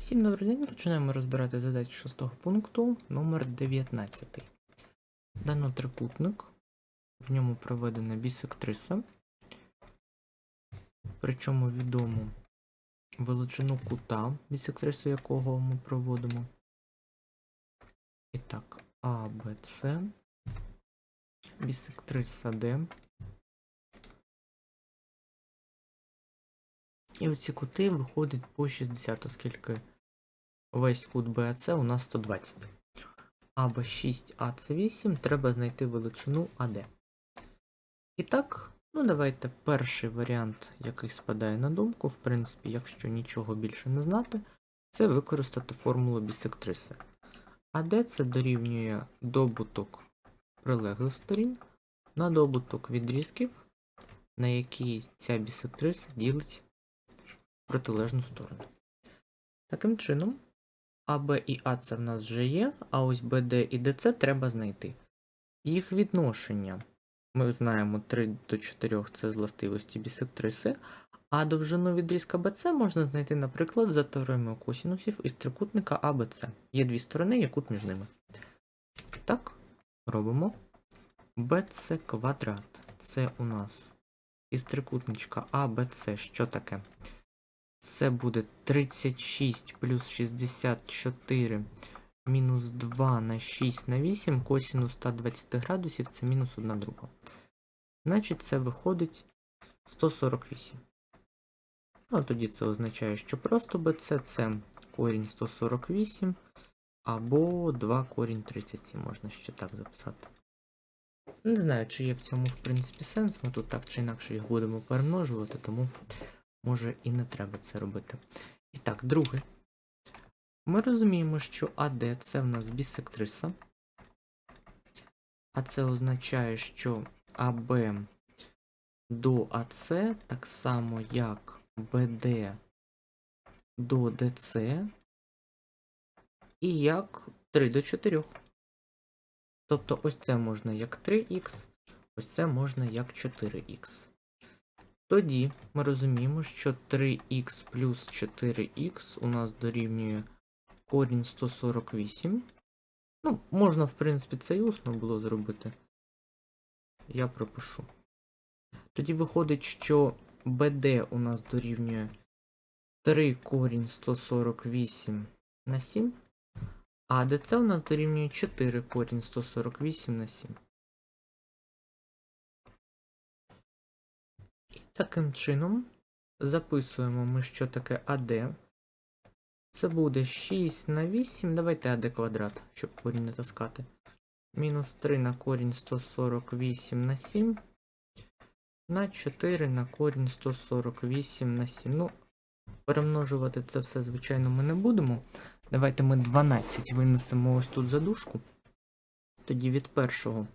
Всім добрий день. Починаємо розбирати задачі шостого пункту номер 19. Дано трикутник. В ньому проведена бісектриса. Причому відомо величину кута, бісектрису якого ми проводимо. І так, А, Б, С. Бісектриса Д. І оці кути виходять по 60, оскільки весь кут БАЦ у нас 120. АБ 6, АЦ 8, треба знайти величину АД. І так, ну давайте перший варіант, який спадає на думку, в принципі, якщо нічого більше не знати, це використати формулу бісектриси. АД це дорівнює добуток прилеглих сторін на добуток відрізків, на які ця бісектриса ділить протилежну сторону. Таким чином, АБ і АЦ в нас вже є, а ось БД і ДЦ треба знайти. Їх відношення ми знаємо 3 до 4 це з властивості бісектриси, а довжину відрізка БЦ можна знайти, наприклад, за теоремою косінусів із трикутника АБЦ. Є дві сторони, є кут між ними. Так, робимо. БЦ квадрат. Це у нас із трикутничка АБЦ. Що таке? Це буде 36 плюс 64 мінус 2 на 6 на 8 косінус 120 градусів це мінус 1 друга. Значить, це виходить 148. Ну, а тоді це означає, що просто BC це корінь 148 або 2 корінь 37, можна ще так записати. Не знаю, чи є в цьому, в принципі, сенс. Ми тут так чи інакше їх будемо перемножувати, тому може і не треба це робити. І так, друге. Ми розуміємо, що АД це в нас бісектриса. А це означає, що АБ до АЦ так само, як БД до ДЦ, і як 3 до 4. Тобто ось це можна як 3х, ось це можна як 4х. Тоді ми розуміємо, що 3х плюс 4х у нас дорівнює корінь 148. Ну, можна, в принципі, це і усно було зробити. Я пропишу. Тоді виходить, що BD у нас дорівнює 3 корінь 148 на 7. А DC у нас дорівнює 4 корінь 148 на 7. Таким чином записуємо ми, що таке AD. Це буде 6 на 8. Давайте АД квадрат, щоб корінь не таскати. Мінус 3 на корінь 148 на 7. На 4 на корінь 148 на 7. Ну, перемножувати це все, звичайно, ми не будемо. Давайте ми 12 винесемо ось тут за дужку. Тоді від першого.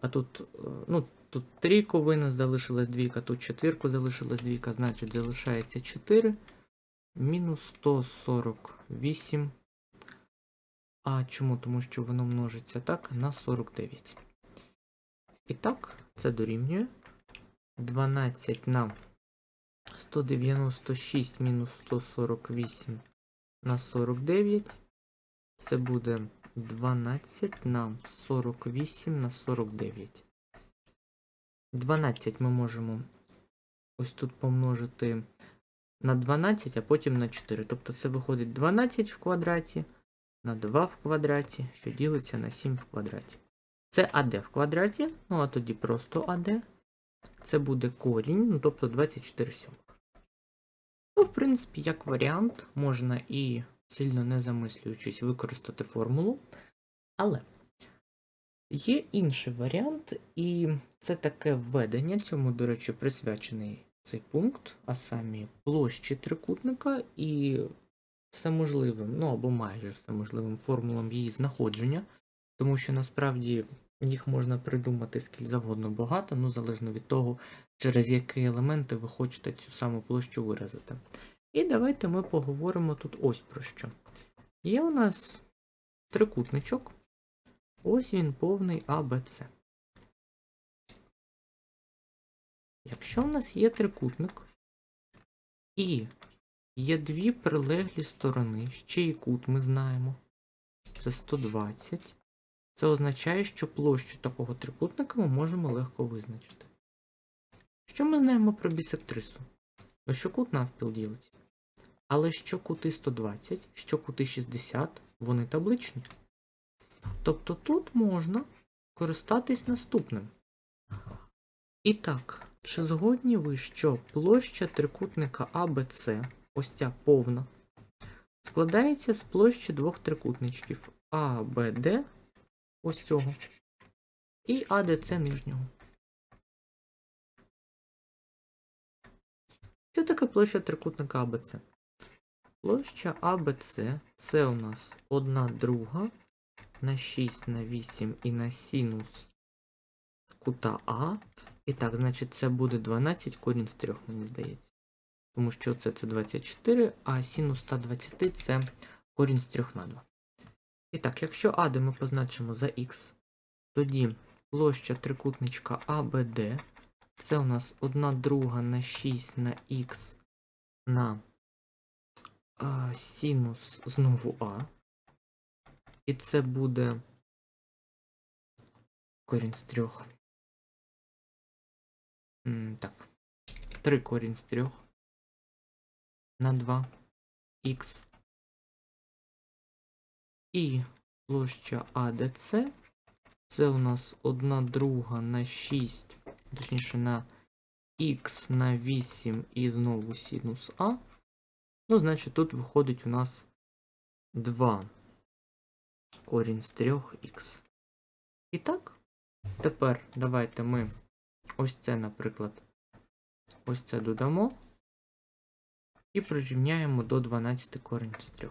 А тут, е, ну, тут трійку винес, залишилась двійка, тут четвірку залишилась двійка, значить залишається 4. Мінус 148. А чому? Тому що воно множиться так на 49. І так, це дорівнює 12 на 196 мінус 148 на 49. Це буде 12 на 48 на 49. 12 ми можемо ось тут помножити на 12, а потім на 4. Тобто це виходить 12 в квадраті на 2 в квадраті, що ділиться на 7 в квадраті. Це АД в квадраті, ну а тоді просто АД. Це буде корінь, ну тобто 24 сьомих. Ну, в принципі, як варіант, можна і сильно не замислюючись використати формулу. Але є інший варіант, і це таке введення, цьому, до речі, присвячений цей пункт, а самі площі трикутника і всеможливим, ну або майже всеможливим формулам її знаходження, тому що насправді їх можна придумати скільки завгодно багато, ну залежно від того, через які елементи ви хочете цю саму площу виразити. І давайте ми поговоримо тут ось про що. Є у нас трикутничок, ось він повний ABC. Якщо у нас є трикутник, і Є дві прилеглі сторони, ще й кут ми знаємо. Це 120. Це означає, що площу такого трикутника ми можемо легко визначити. Що ми знаємо про бісектрису? Ну, що кут навпіл ділиться. Але що кути 120, що кути 60, вони табличні. Тобто тут можна користатись наступним. І так, чи згодні ви, що площа трикутника АБЦ, ось ця повна, складається з площі двох трикутничків АБД, ось цього, і АДЦ нижнього. Що таке площа трикутника АБЦ? Площа АБЦ це у нас 1 друга на 6 на 8 і на синус кута А. І так, значить, це буде 12 корінь з 3, мені здається. Тому що це, це 24, а синус 120 це корінь з 3 на 2. І так, якщо АД ми позначимо за х, тоді площа трикутничка АБД це у нас 1 друга на 6 на х на а, синус знову А. І це буде корінь з 3. М, Так. 3 корінь з 3 на 2 х. І площа АДЦ це у нас 1 друга на 6, точніше на х на 8 і знову синус А. Ну, значить, тут виходить у нас 2 корінь з 3х. І так, тепер давайте ми ось це, наприклад, ось це додамо і прирівняємо до 12 корінь з 3.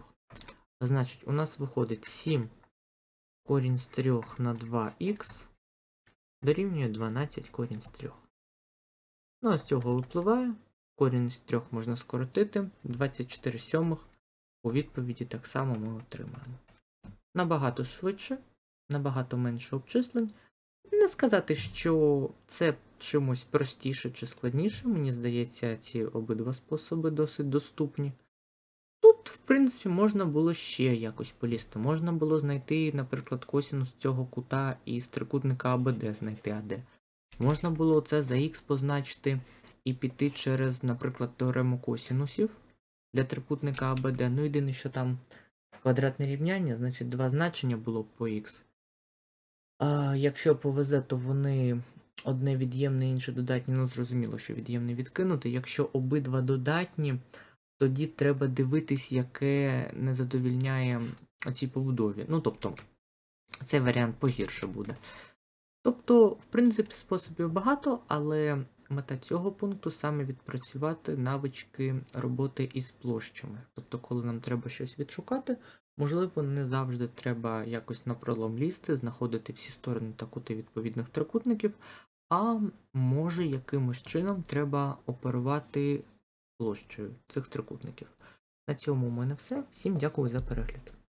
Значить, у нас виходить 7 корінь з 3 на 2х дорівнює 12 корінь з 3. Ну, а з цього випливає. Корінь з 3 можна скоротити. 24 сьомих у відповіді так само ми отримаємо. Набагато швидше, набагато менше обчислень. Не сказати, що це чимось простіше чи складніше. Мені здається, ці обидва способи досить доступні. Тут, в принципі, можна було ще якось полізти. Можна було знайти, наприклад, косінус цього кута із трикутника АБД знайти АД. Можна було це за х позначити і піти через, наприклад, теорему косінусів для трикутника АБД. Ну, єдине, що там квадратне рівняння, значить два значення було б по х. А якщо повезе, то вони одне від'ємне, інше додатні. Ну, зрозуміло, що від'ємне відкинути. Якщо обидва додатні, тоді треба дивитись, яке не задовільняє цій побудові. Ну, тобто, цей варіант погірше буде. Тобто, в принципі, способів багато, але мета цього пункту саме відпрацювати навички роботи із площами. Тобто, коли нам треба щось відшукати, можливо, не завжди треба якось на пролом лізти, знаходити всі сторони та кути відповідних трикутників, а може якимось чином треба оперувати площею цих трикутників. На цьому у мене все. Всім дякую за перегляд.